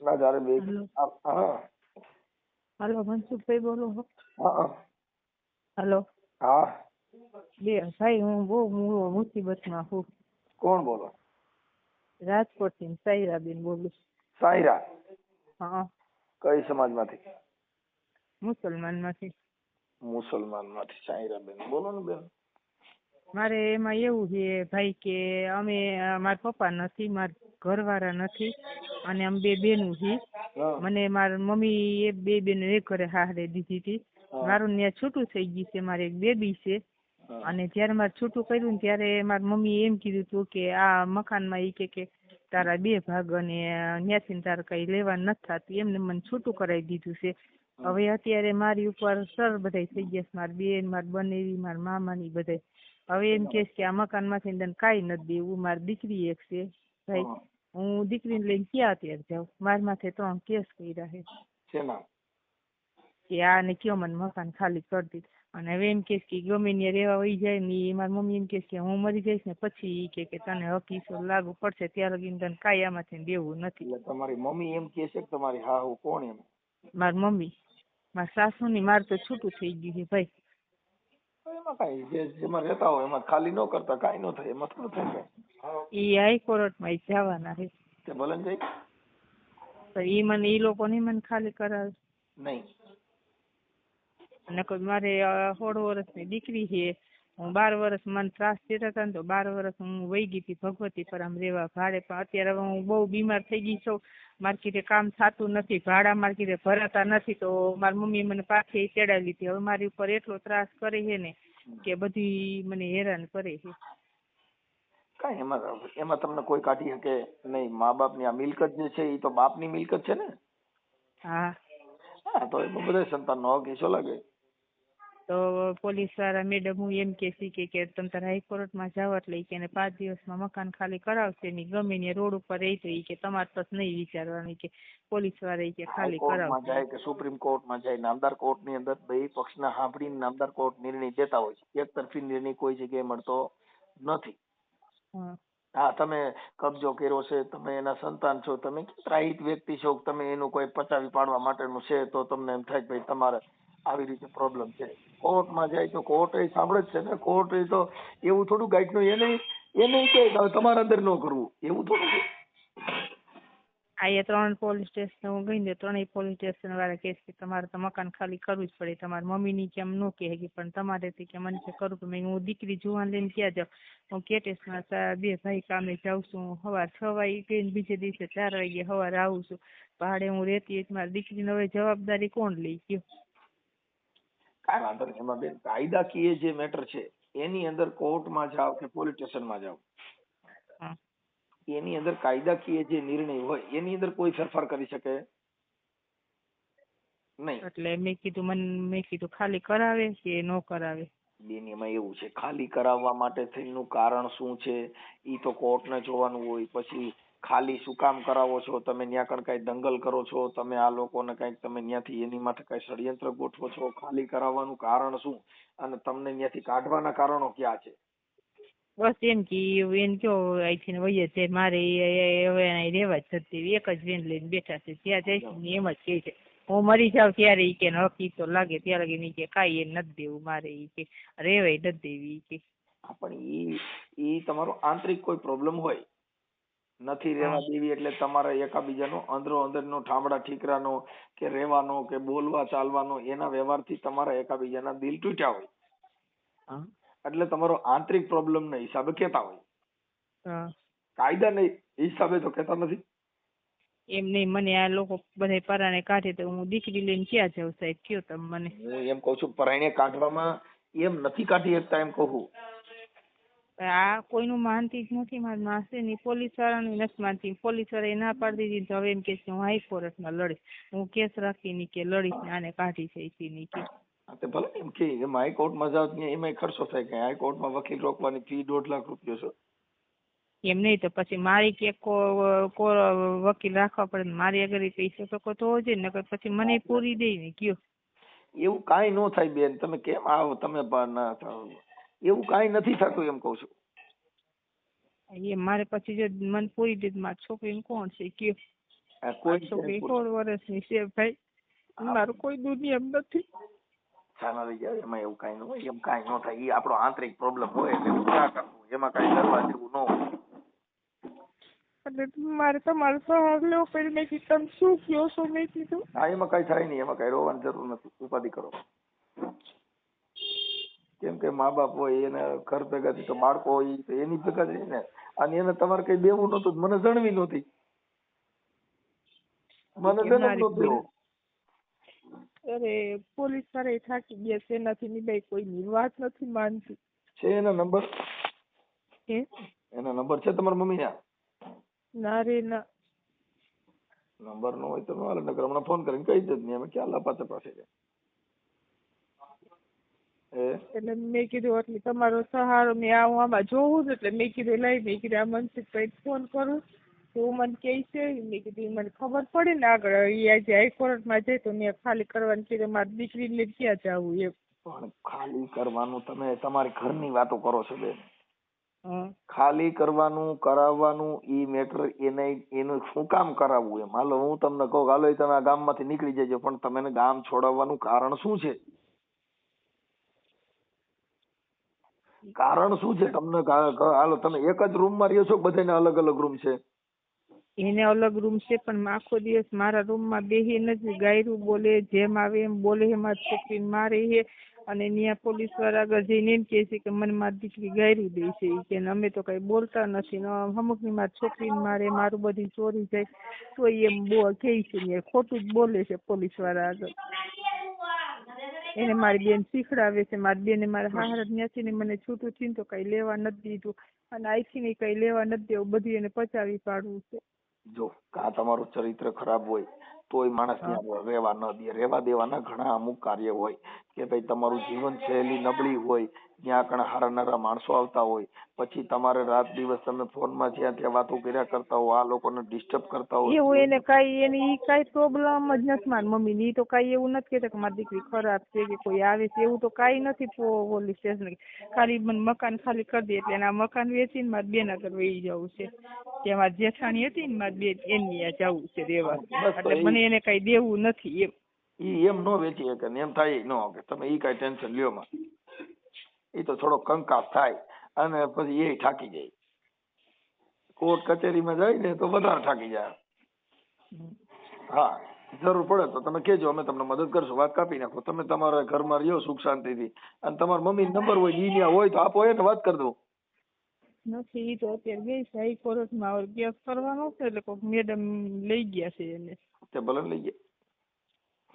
ના જ્યારે બે હા હલો મનસુખભાઈ બોલો હા. હલો. હા. બે ભાઈ હું બહુ મુ- મુસીબતમાં છું કોણ બોલો? રાજકોટથી સાયરાબેન બોલું સાયરા? હા. કઈ સમાજમાંથી? મુસલમાનમાંથી. મુસલમાનમાંથી સાયરા બેન બોલો ને બેન. મારે એમાં એવું છે ભાઈ કે અમે મારા પપ્પા નથી મારા ઘરવાળા નથી. અને અમે બે બેનું છીએ મને મારા મમ્મી એ બે બેન એક ઘરે હારે દીધી હતી. મારું ત્યાં છૂટું થઈ ગયું છે મારે એક બેબી છે. અને જ્યારે મારે છૂટું કર્યું ને ત્યારે મારી મમ્મી એમ કીધું હતું કે આ મકાનમાં એ કે કે તારા બે ભાગ અને ત્યાંથી તારે કઈ લેવા નથી થતું. એમને મને છૂટું કરાવી દીધું છે. હવે અત્યારે મારી ઉપર સર બધાય થઈ ગયા છે મારી બેન મારી બનેવી મારા મામા ની બધાય. હવે એમ કે કે આ મકાનમાંથી તને કાંઈ નથી દેવું. મારી દીકરી એક છે ભાઈ. હા. દીકરીને લઈને ક્યાં અત્યારે જાઉં? મારા માથે ત્રણ કેસ કર્યા છે. કે આને કયો મને મકાન ખાલી કરી દીધું અને હવે એમ કે કે ગમે રહેવા વહી જાય ને એ મારી મમ્મી એમ કે કે હું મરી જઈશ ને પછી એ કે કે તને હકીસો લાગુ પડશે ત્યાં લગીને તને કાંઈ આમાંથી દેવું નથી. તમારી મમ્મી એમ કે છે કે તમારી હાહુ કોણ એમ? મારી મમ્મી. મારા સાસુની મારે તો છૂટું થઈ ગયું છે ભાઈ. એમાં કાંઈ જે જેમાં રહેતા હોય એમાં ખાલી ન કરતા કાંઈ ન થાય એમાં થોડું થાય ઈ હાઈકોર્ટમાં ઈ જવાના છે. તે ભલે ને તો ઈ મને ઈ લોકો ની મને ખાલી કરાવે. નહીં. અને કોઈ મારે સોળ વર્ષની દીકરી છે. હું બાર વર્ષ મને ત્રાસ થતા હતા ને તો બાર વર્ષ હું વહી ગઈ હતી ભગવતી પર આમ રહેવા ભાડે. પણ અત્યારે હું બહુ બીમાર થઈ ગઈ છું. માર્કેટે કામ થતું નથી ભાડા માર્કેટે ભરાતા નથી. તો મારી મમ્મી મને પાછી ચડાવી લીધી. હવે મારી ઉપર એટલો ત્રાસ કરે છે ને કે બધી મને હેરાન કરે છે. કાંઈ એમાં એમાં તમને કોઈ કાઢી શકે નહીં. મા બાપની આ મિલકત જે છે એ તો બાપની મિલકત છે ને? હા. હા તો એમાં બધા સંતાનનો હક ઈસો લાગે. તો પોલીસવાળા મેડમ હું એમ કે છે કે કે તમે તારે હાઈકોર્ટમાં જાવ એટલે કે એને પાંચ દિવસમાં મકાન ખાલી કરાવશે ને ગમે ને રોડ ઉપર રહી તો કે તમારે તો નહીં વિચારવાનું. કે પોલીસવાળા કે ખાલી કરાવશે. જાય કે સુપ્રીમ કોર્ટમાં જાય? નામદાર કોર્ટની અંદર બે પક્ષના સાંભળીને નામદાર કોર્ટ નિર્ણય દેતા હોય છે. એક તરફી નિર્ણય કોઈ જગ્યાએ મળતો નથી. હા. તમે કબજો કર્યો છે, તમે એના સંતાન છો. તમે ત્રાહિત વ્યક્તિ છો, તમે એનું કોઈ પચાવી પાડવા માટેનું છે તો તમને એમ થાય કે ભાઈ તમારે આવી રીતે પ્રોબ્લેમ છે. કોર્ટમાં જાય તો કોર્ટ એ સાંભળે જ છે ને, કોર્ટ એ તો એવું થોડું ગાઈડનું એ નહીં કે તમારા તમારે અંદર ન કરવું. એવું થોડું એ ત્રણ પોલીસ સ્ટેશન હું ગઈ ને ત્રણેય પોલીસ સ્ટેશન વાળા કહે છે કે તમારે તો મકાન ખાલી કરવું જ પડે તમારી મમ્મીની કેમ ન કહે કે પણ તમારે થી કે મને કે કરવું પડે. મેં હું દીકરી જુવાન લઈને ક્યાં જાઉં? હું કેટેસમાં બે ભાઈ કામે જાઉં છું. સવાર છ વાગે ગઈને બીજે દિવસે ચાર વાગે સવારે આવું છું. પહાડે હું રહેતી તો મારી દીકરીને હવે જવાબદારી કોણ લઈ ગયું? કાંઈ વાંધો નહીં એમાં બેન કાયદાકીય જે મેટર છે એની અંદર કોર્ટમાં જાઓ કે પોલીસ સ્ટેશનમાં જાઓ. હા. એની અંદર કાયદાકીય જે નિર્ણય હોય એની અંદર કોઈ ફેરફાર કરી શકે? નહીં. એટલે મેં કીધું મને મેં કીધું ખાલી કરાવે કે ન કરાવે? બેન એમાં એવું છે ખાલી કરાવવા માટે થઈનું કારણ શું છે? ઈ તો કોર્ટને જોવાનું હોય પછી ખાલી શું કામ કરાવો છો? તમે ત્યાં કણ કઈ દંગલ કરો છો? તમે આ લોકોને કંઈક તમે ન્યાથી એની માટે કઈ ષડયંત્ર ગોઠવો છો? ખાલી કરાવવાનું કારણ શું? અને તમને ન્યાથી કાઢવાના કારણો ક્યાં છે? બસ એમ કે એમ કયો અહીંથી વહી છે મારે હવે અહીં રહેવા જ થતી એક જ વેન લઈને બેઠા છે ત્યાં જઈશ ને એમ જ કહે છે. હું મરી જાઉં ત્યારે એ કે નક્કી તો લાગે ત્યારે લગી કે કાંઈ એ નથી દેવું મારે એ કે રેવાય નથી દેવી એ કે. પણ એ એ તમારો આંતરિક કોઈ પ્રોબ્લેમ હોય નથી રહેવા દેવી એટલે તમારે એકાબીજાનો અંદરો અંદરનો ઠામડા ઠીકરાનો કે રહેવાનો કે બોલવા ચાલવાનો એના વ્યવહારથી તમારા એકાબીજાના દિલ તૂટ્યા હોય. હા. એટલે તમારો આંતરિક પ્રોબ્લેમ ના હિસાબે કહેતા હોય. કાયદાના હિસાબે તો કહેતા નથી. એમ નહીં મને આ લોકો બધા પરાણે કાઢે તો હું દીકરી લઈને ક્યાં જાઉં સાહેબ? કયો તમે મને? હું એમ કઉ છું પરાણે કાઢવામાં એમ નથી કાઢી શકતા એમ કહું. આ કોઈનું માનતી જ નથી મારી માસે ની પોલીસ વાળાનું નથી માનતી. પોલીસ વાળાએ ના પાડી દીધી હવે એમ કે છે હું હાઈકોર્ટમાં લડીશ. હું કેસ રાખી ની કે લડીશ ને આને કાઢી છે ની કે. હા તે ભલે એમ કે એમાં હાઈકોર્ટમાં જાઓ ત્યાં એમાંય ખર્ચો થાય કે હાઈકોર્ટમાં વકીલ રોકવાની ફી દોઢ લાખ રૂપિયો છે. એમ નહીં તો પછી મારી કે કો વકીલ રાખવા પડે ને મારી અગર પૈસા શકો તો ને નકર પછી મને પૂરી દે ને કયો. એવું કાંઈ ન થાય બેન તમે કેમ આવો તમે ના એવું કાંઈ નથી થતું એમ કઉ છું. એ મારે પછી જો મને પૂરી દે તો મારી એમ કોણ છે કયો? કોઈ છોકરી સોળ વર્ષની છે ભાઈ. મારું કોઈ દુનિયા નથી. છાના જાય એમાં એવું કાંઈ ન હોય એમ કાંઈ ન થાય. એ આપણો આંતરિક પ્રોબ્લેમ હોય એટલે એવું ના કરવું એમાં કાંઈ કરવા જેવું ન હોય. એટલે મારે તમારો સવાલ લેવો પડે મેં કીધું તમે શું કયો છો? મેં કીધું હા એમાં કાંઈ થાય નહીં એમાં કાંઈ રોવાની જરૂર નથી. ઉપાધિ કરો. કેમ કે મા બાપ હોય એને ઘર ભેગાથી તો બાળકો હોય તો એની ભેગા થઈ ને. અને એને તમારે કઈ દેવું નતું મને જણવી નહોતી. મને જન્મ નહોતો અરે પોલીસવાળા થાકી ગયા છે એનાથી નિભાઈ કોઈની વાત નથી માનતી. છે એના નંબર? હે? એના નંબર છે તમારા મમ્મીના? ના રે ના. નંબર નો હોય તો ન હાલે નકર હમણાં ફોન કરીને કહી દે ને અમે ક્યાં લાપા તપાસે છે એટલે મેં કીધું એટલે તમારો સહારો મેં આ હું આમાં જોઉં જ એટલે મેં કીધું લઈ મેં કીધું આ મનસુખભાઈ ફોન કરું. તો મને કહે છે મેં કીધું મને ખબર પડે ને આગળ એ આજે હાઈકોર્ટમાં જાય તો મેં ખાલી કરવાની કીધું મારી દીકરીને ક્યાં જવું એ પણ ખાલી કરવાનું તમે તમારી ઘરની વાતો કરો છો બેન. ખાલી કરવાનું કરાવવાનું ઈ મેટર એને એનું શું કામ કરાવવું એમ? હાલો હું તમને કહું કે હાલો તમે આ ગામમાંથી નીકળી જજો પણ તમે ગામ છોડાવવાનું કારણ શું છે? કારણ શું છે? તમને કા- કા- હાલો તમે એક જ રૂમમાં રહ્યો છો બધાને અલગ અલગ રૂમ છે? એને અલગ રૂમ છે, પણ આખો દિવસ મારા રૂમમાં બેહી નથી ગાયરું બોલે, જેમ આવે એમ બોલે એમાં છોકરીને મારે છે અને ત્યાં પોલીસવાળા આગળ જઈને એમ કહે છે કે, મને મારી દીકરી ગાયરું દે છે. કે, અમે તો કઈ બોલતા નથી અમુકની મારી છોકરીને મારે, મારું બધી ચોરી જાય. તો એમ બો કહે છે ખોટું જ બોલે છે પોલીસવાળા આગળ. એને મારી બેન શીખડાવે છે, મારી બેને મારા હાહરા ત્યાંથી ને મને છૂટું થઈને તો કઈ લેવા નથી દીધું. અને અહીંથી ને કઈ લેવા નથી દેવું, બધું એને પચાવી પાડવું છે. જો આ તમારું ચરિત્ર ખરાબ હોય તોય માણસ ત્યાં રહેવા ન દે. રહેવા દેવાના ઘણા અમુક કાર્ય હોય કે ભાઈ તમારું જીવન શૈલી નબળી હોય ત્યાં કણ હારા નારા માણસો આવતા હોય પછી તમારે રાત દિવસ તમે ફોનમાં જ્યાં ત્યાં વાતો કર્યા કરતા હો આ લોકોને ડિસ્ટર્બ કરતા હોય એવું એને કઈ એની ઈ કઈ પ્રોબ્લેમ જ નથી મારી મમ્મી ની તો કઈ એવું નથી કે મારી દીકરી ખરાબ છે કે કોઈ આવે છે. એવું તો કઈ નથી પોલીસ સ્ટેશન. ખાલી મને મકાન ખાલી કરી દે એટલે એના મકાન વેચીને મારે બેન આગળ વહી જવું છે. ત્યાં મારી જેઠાણી હતી ને મારી બેન એની જવું છે દેવા એટલે મને એને કઈ દેવું નથી એમ. ઈ એમ નો વેચી શકે ને એમ થાય ન કે તમે ઈ કઈ ટેન્શન લ્યો માં ઈ તો થોડો કંકાસ થાય અને પછી એ થાકી જાય. કોર્ટ કચેરીમાં જાય ને તો વધારે થાકી જાય. હા જરૂર પડે તો તમે કહેજો અમે તમને મદદ કરશું. વાત કાપી નાખો. તમે તમારા ઘરમાં રહ્યો સુખ શાંતિથી. અને તમારા મમ્મી નંબર હોય ઈ ન્યા હોય તો આપો એને વાત કરી દો નથી ઈ તો અત્યારે ગઈ છે. હાઈકોર્ટમાં હવે કેસ કરવાનો છે એટલે કોઈક મેડમ લઈ ગયા છે એને. તે ભલે લઈ જાય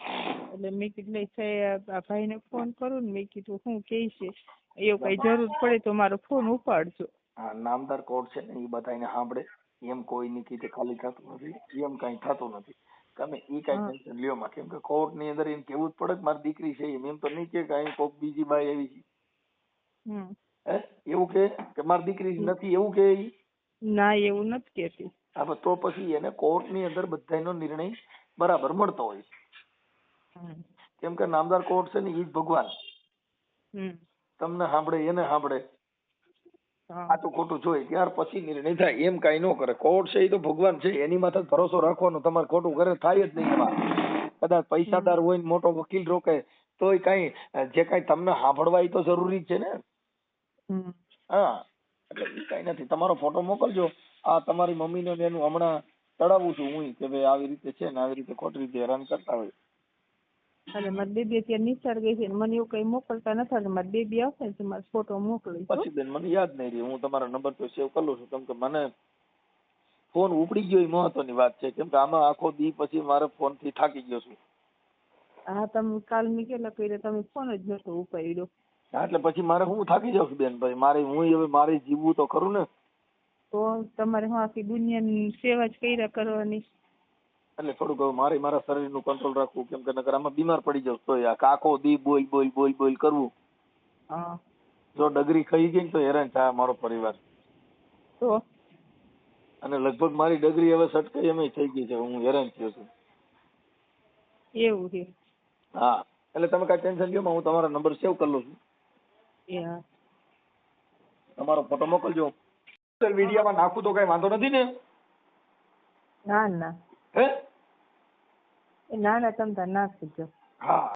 એટલે મેં કીધું સાહેબ આ ભાઈને ફોન કરું ને મેં કીધું હું કહે છે એવું કઈ જરૂર પડે તો મારો ફોન ઉપાડજો. હા નામદાર કોર્ટ છે ને એ બધાને સાંભળે. એમ કોઈની કીધે ખાલી થતું નથી એમ કઈ થતું નથી. તમે ઈ કઈ ટેન્શન લ્યો માં કેમ કે કોર્ટની અંદર એમ કેવું જ પડે કે મારી દીકરી છે એમ. એમ તો નહીં કે કઈ કોક બીજી બાઈ આવી છે. હે? એવું કે? કે મારી દીકરી નથી એવું કે ઈ? ના એવું નથી કેતી હા તો પછી એને કોર્ટની અંદર બધાનો નિર્ણય બરાબર મળતો હોય. હમ કેમ કે નામદાર કોર્ટ છે ને ઈ જ ભગવાન. તમને સાંભળે એને સાંભળે. આ તો ખોટું જોઈ ત્યાર પછી નિર્ણય થાય એમ કઈ ન કરે. કોર્ટ છે એ તો ભગવાન છે એની માથે ભરોસો રાખવાનો તમારે ખોટું કરે થાય જ નહીં એમાં. કદાચ પૈસાદાર હોય ને મોટો વકીલ રોકે તોય કઈ જે કઈ તમને સાંભળવા એ તો જરૂરી જ છે ને. હા. એટલે ઈ કાંઈ નથી. તમારો ફોટો મોકલજો. આ તમારી મમ્મીને ને એનું હમણાં ચડાવું છું હું કે ભાઈ આવી રીતે છે ને આવી રીતે ખોટી રીતે હેરાન કરતા હોય. એટલે મારી બેબી અત્યારે નિસાર ગઈ છે મને એવું કઈ મોકલતા નથી એટલે મારી બેબી આવશે ને મારો ફોટો મોકલી પછી બેન મને યાદ નહીં રહી હું તમારો નંબર તો સેવ કરું છું. કેમ કે મને ફોન ઉપડી ગયો એ મહત્વની વાત છે. કેમ કે આમાં આખો દી પછી મારે ફોનથી થાકી ગયો છું. હા તમે કાલ મેં કેટલા કર્યા? તમે ફોન જ નતો ઉપાડ્યો. એટલે પછી મારે હું થાકી જાઉં છું બેન? ભાઈ મારે હું હવે મારે જીવવું તો ખરું ને? તો તમારે હું આખી દુનિયાની સેવા જ કર્યા કરવાની? એટલે થોડુંક હવે મારે મારા શરીરનું કંટ્રોલ રાખવું કેમ કે નકર આમાં બીમાર પડી જાવ તો આ કાકો દી બોલ બોલ બોલ બોલ કરવું. હા. જો ડગરી ખાઈ ગઈ ને તો હેરાન થાય મારો પરિવાર. તો? અને લગભગ મારી ડગરી હવે સટકાઈ એમ થઈ ગઈ છે. હું હેરાન થયો છું. એવું છે. હા. એટલે તમે કાંઈ ટેન્શન લ્યો હું તમારો નંબર સેવ કરી લઉં છું. તમારો ફોટો મોકલજો. વિડીયોમાં નાખું તો કઈ વાંધો નથી ને? ના ના. હે? ના ના તમ તાર ના કરજો હા.